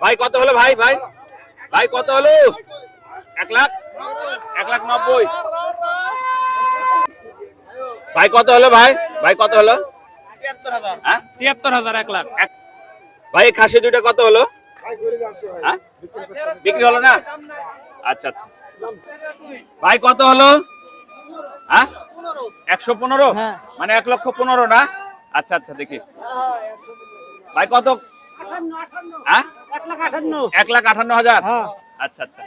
ভাই কত হলো ভাই ভাই? ভাই কত হলো? এক লাখ? এক লাখ নব্বই। ভাই কত হলো ভাই? ভাই কত হলো? তিয়াত্তর হাজার হ্যাঁ? হাজার এক। লাখ ভাই খাসি দুইটা কত হলো? হ্যাঁ? বিক্রি হলো না? আচ্ছা আচ্ছা। ভাই কত হলো? হ্যাঁ? একশো পনেরো? মানে এক লক্ষ পনেরো না? আচ্ছা আচ্ছা দেখি। ভাই কত হ্যাঁ এক লাখ হাজার? আচ্ছা আচ্ছা।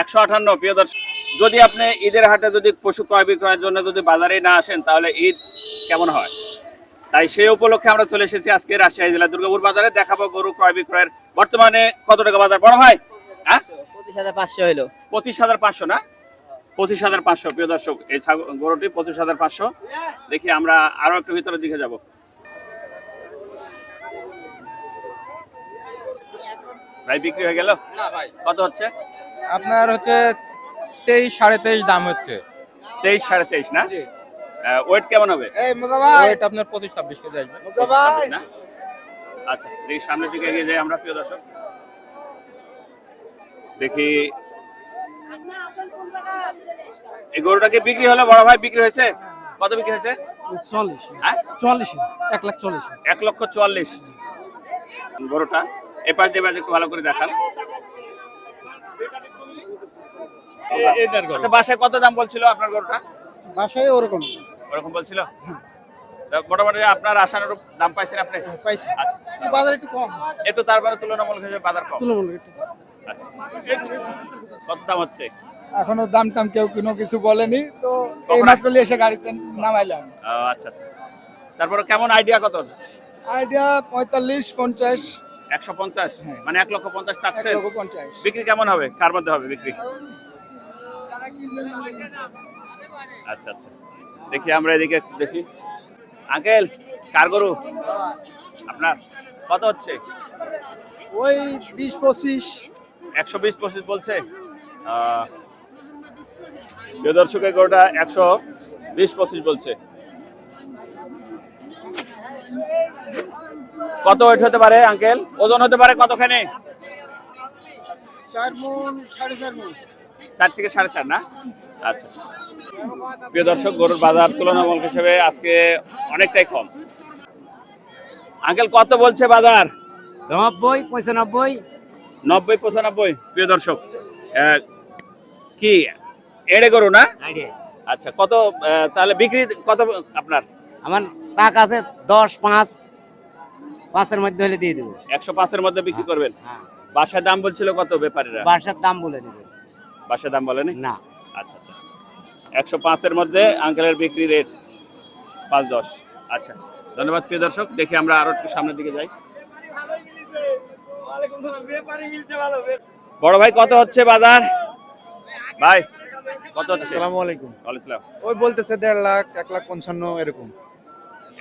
একশো আটান্ন প্রিয় দর্শক। যদি আপনি ঈদের হাটে যদি পশু ক্রয় বিক্রয়ের জন্য যদি বাজারে না আসেন তাহলে ঈদ কেমন হয়? তাই সেই উপলক্ষে আমরা চলে এসেছি আজকে রাজশাহী জেলা দুর্গাপুর বাজারে। দেখাবো গরু ক্রয় বিক্রয়ের বর্তমানে কত টাকা বাজার? বড় ভাই হ্যাঁ? পঁচিশ হাজার পাঁচশো হইল। পঁচিশ হাজার পাঁচশো না? পঁচিশ হাজার পাঁচশো প্রিয় দর্শক। এই ছাগল গরুটি পঁচিশ হাজার পাঁচশো। দেখি আমরা আরও একটু ভিতরের দিকে যাব। ভাই বিক্রি হয়ে গেল? না ভাই। কত হচ্ছে? আপনার হচ্ছে তেইশ সাড়ে তেইশ দাম হচ্ছে। তেইশ সাড়ে তেইশ না? ওয়েট কেমন হবে? ওইটা আপনার পঁচিশ ছাব্বিশ কেজি আসবে। না? আচ্ছা দেখি সামনের দিকে এগিয়ে যাই আমরা প্রিয় দর্শক। দেখি এই গরুটাকে বিক্রি হলো? বড় ভাই বিক্রি হয়েছে? কত বিক্রি হয়েছে? চল্লিশ। হ্যাঁ? চুয়াল্লিশ এক লাখ চল্লিশ। এক লক্ষ চুয়াল্লিশ। গরুটা এ পাশ দিয়ে একটু ভালো করে দেখান। আচ্ছা বাসায় কত দাম বলছিল আপনার গরুটা? বাসায় ওরকম। ওরকম বলছিল? মোটামুটি আপনার আশানুরূপ দাম পাইছেন আপনি? পাইছি। আচ্ছা। বাজার একটু কম। একটু তারপরে তুলনামূলক হিসেবে বাজার কম। তুলনামূলক আচ্ছা। কত দাম হচ্ছে? এখনও দাম টাম কেউ কোনো কিছু বলেনি তো এই মাত্র এসে গাড়িতে নামাইলাম। আচ্ছা আচ্ছা। তারপরে কেমন আইডিয়া কত? আইডিয়া পঁয়তাল্লিশ পঞ্চাশ। একশো পঞ্চাশ? হ্যাঁ। মানে এক লক্ষ পঞ্চাশ চাচ্ছেন বিক্রি কেমন হবে? কার মধ্যে হবে বিক্রি? আচ্ছা আচ্ছা। দেখি আমরা এদিকে একটু দেখি। আঙ্কেল কার গরু? আপনার? কত হচ্ছে? ওই বিশ পঁচিশ। একশো বিশ পঁচিশ বলছে? প্রিয় দর্শকের গরুটা একশো বিশ পঁচিশ বলছে। কত ওয়েট হতে পারে আঙ্কেল ওজন হতে পারে কতখানি? চার থেকে সাড়ে চার না? আচ্ছা। প্রিয় দর্শক গরুর বাজার তুলনামূলক হিসেবে আজকে অনেকটাই কম। আঙ্কেল কত বলছে বাজার? নব্বই পঁচানব্বই। নব্বই পঁচানব্বই। প্রিয় দর্শক আহ, কি এড়ে গরু না? আচ্ছা কত তাহলে বিক্রি কত আপনার? আমার টাকা আছে দশ পাঁচ। পাঁচের মধ্যে হলে দিয়ে দেবো। একশো পাঁচের মধ্যে বিক্রি করবেন? হ্যাঁ। বাসায় দাম বলছিল কত ব্যাপারীরা? বাসার দাম বলে দেবে বাসায় দাম বলেনি? না। আচ্ছা আচ্ছা। একশো পাঁচের মধ্যে আঙ্কেলের বিক্রি রেট পাঁচ দশ। আচ্ছা ধন্যবাদ প্রিয় দর্শক। দেখি আমরা আরও একটু সামনের দিকে যাই। বড় ভাই কত হচ্ছে বাজার? ভাই কত হচ্ছে? আসসালামু আলাইকুম। ওয়ালাইকুম। ওই বলতেছে দেড় লাখ এক লাখ পঞ্চান্ন এরকম।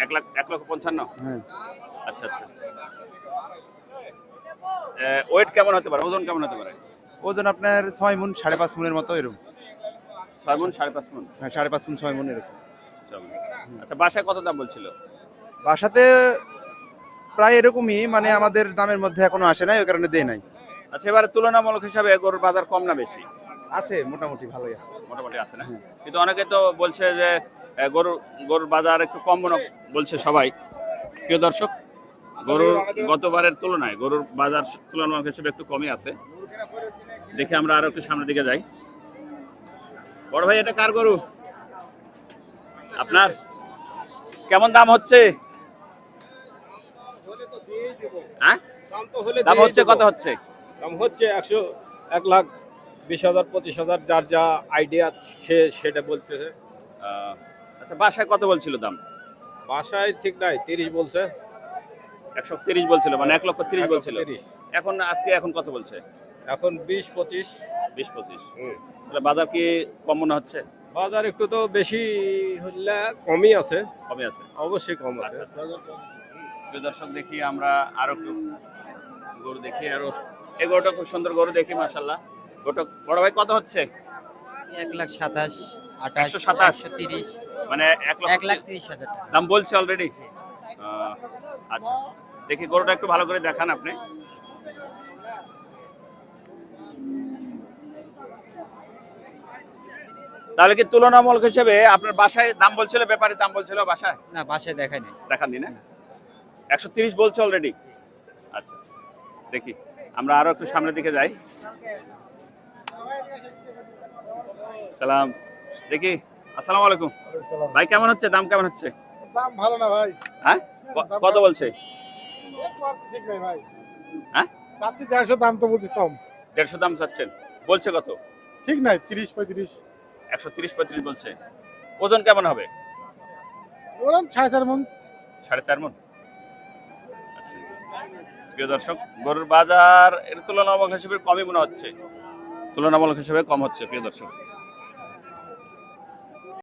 এক লাখ এক লক্ষ পঞ্চান্ন? হ্যাঁ। আচ্ছা আচ্ছা। ওয়েট কেমন হতে পারে? ওজন কেমন হতে পারে? ওজন আপনার ছয় মন সাড়ে পাঁচ মনের মতো এরকম। ছয় মন সাড়ে পাঁচ মন হ্যাঁ সাড়ে পাঁচ মন ছয় মন এরকম। আচ্ছা বাসায় কত দাম বলছিল? বাসাতে প্রায় এরকমই মানে আমাদের দামের মধ্যে এখনও আসে নাই ওই কারণে দেয় নাই। আচ্ছা এবারে তুলনামূলক হিসাবে গরুর বাজার কম না বেশি? আছে মোটামুটি ভালোই আছে। মোটামুটি আছে না? কিন্তু অনেকে তো বলছে যে গরুর গরুর বাজার একটু কম মনে বলছে সবাই। প্রিয় দর্শক গরুর গতবারের তুলনায় গরুর বাজার তুলনামূলক হিসেবে একটু কমই আছে। দেখে আমরা আরও একটু সামনের দিকে যাই। বড় ভাই এটা কার গরু? আপনার? কেমন দাম হচ্ছে? হ্যাঁ? দাম হচ্ছে কত হচ্ছে? দাম হচ্ছে একশো এক লাখ বিশ হাজার পঁচিশ হাজার যার যা আইডিয়া সে সেটা বলতেছে। আচ্ছা বাসায় কত বলছিল দাম? বাসায় ঠিক নাই তিরিশ বলছে। একশো তিরিশ বলছিল মানে এক লক্ষ তিরিশ বলছিল। এখন আজকে এখন কত বলছে? এখন বিশ পঁচিশ। বিশ পঁচিশ। তাহলে বাজার কি কম মনে হচ্ছে? বাজার একটু তো বেশি হলে কমই আছে। কমে আছে। অবশ্যই কম আছে। আচ্ছা দর্শক দেখি আমরা আরও একটু গরু দেখি আরও এই গরুটা খুব সুন্দর গরু দেখি মাশাল্লাহ গরুটা বড় ভাই কত হচ্ছে? এক লাখ সাতাশ আঠাশ সাতাশ। তিরিশ। মানে এক লাখ তিরিশ হাজার দাম বলছে অলরেডি আচ্ছা। দেখি গরুটা একটু ভালো করে দেখান আপনি। তাহলে কি তুলনামূলক হিসেবে আপনার বাসায় দাম বলছিল ব্যাপারে দাম বলছিল বাসায়? না বাসায় দেখায়নি দেখাননি না? একশো তিরিশ বলছে অলরেডি আচ্ছা দেখি। আমরা আরও একটু সামনের দিকে যাই। সালাম। দেখি আসসালামু আলাইকুম। ভাই কেমন হচ্ছে? দাম কেমন হচ্ছে? দাম ভালো না ভাই। হ্যাঁ? কত বলছে? ঠিক নাই ভাই। হ্যাঁ? চাচ্ছি দেড়শো দাম তো বলছি কম। দেড়শো দাম চাচ্ছেন। বলছে কত? ঠিক নাই তিরিশ পঁয়ত্রিশ। একশো তিরিশ পঁয়ত্রিশ বলছে। ওজন কেমন হবে? ওরকম সাড়ে চার মন। সাড়ে চার মন? আচ্ছা। প্রিয় দর্শক গরুর বাজার এর তুলনামূলক হিসেবে কমই মনে হচ্ছে। তুলনামূলক হিসেবে কম হচ্ছে প্রিয় দর্শক।